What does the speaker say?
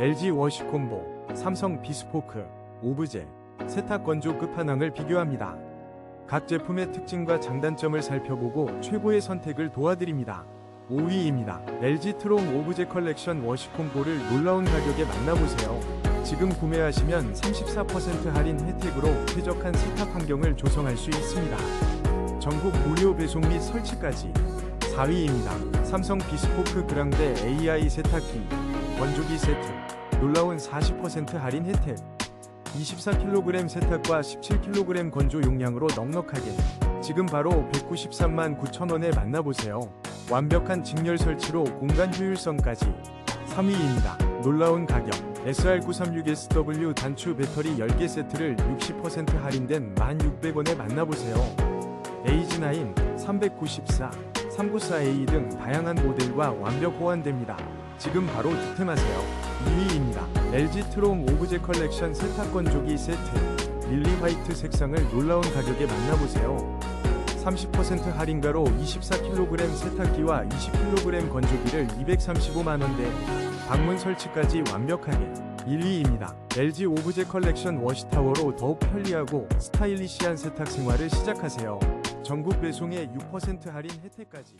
LG 워시콤보, 삼성 비스포크, 오브제, 세탁 건조 끝판왕을 비교합니다. 각 제품의 특징과 장단점을 살펴보고 최고의 선택을 도와드립니다. 5위입니다. LG 트롱 오브제 컬렉션 워시콤보를 놀라운 가격에 만나보세요. 지금 구매하시면 34% 할인 혜택으로 쾌적한 세탁 환경을 조성할 수 있습니다. 전국 무료 배송 및 설치까지 4위입니다. 삼성 비스포크 그랑데 AI 세탁기 건조기 세트 놀라운 40% 할인 혜택 24kg 세탁과 17kg 건조 용량으로 넉넉하게 지금 바로 193만 9천원에 만나보세요. 완벽한 직렬 설치로 공간 효율성까지 3위입니다. 놀라운 가격 SR936SW 단추 배터리 10개 세트를 60% 할인된 1,600원에 만나보세요. 에이즈9, 394, 394A 등 다양한 모델과 완벽 호환됩니다. 지금 바로 득템하세요. 2위입니다. LG 트롱 오브제 컬렉션 세탁 건조기 세트 릴리 화이트 색상을 놀라운 가격에 만나보세요. 30% 할인가로 24kg 세탁기와 20kg 건조기를 235만원대 방문 설치까지 완벽하게 1위입니다. LG 오브제 컬렉션 워시타워로 더욱 편리하고 스타일리시한 세탁 생활을 시작하세요. 전국 배송에 6% 할인 혜택까지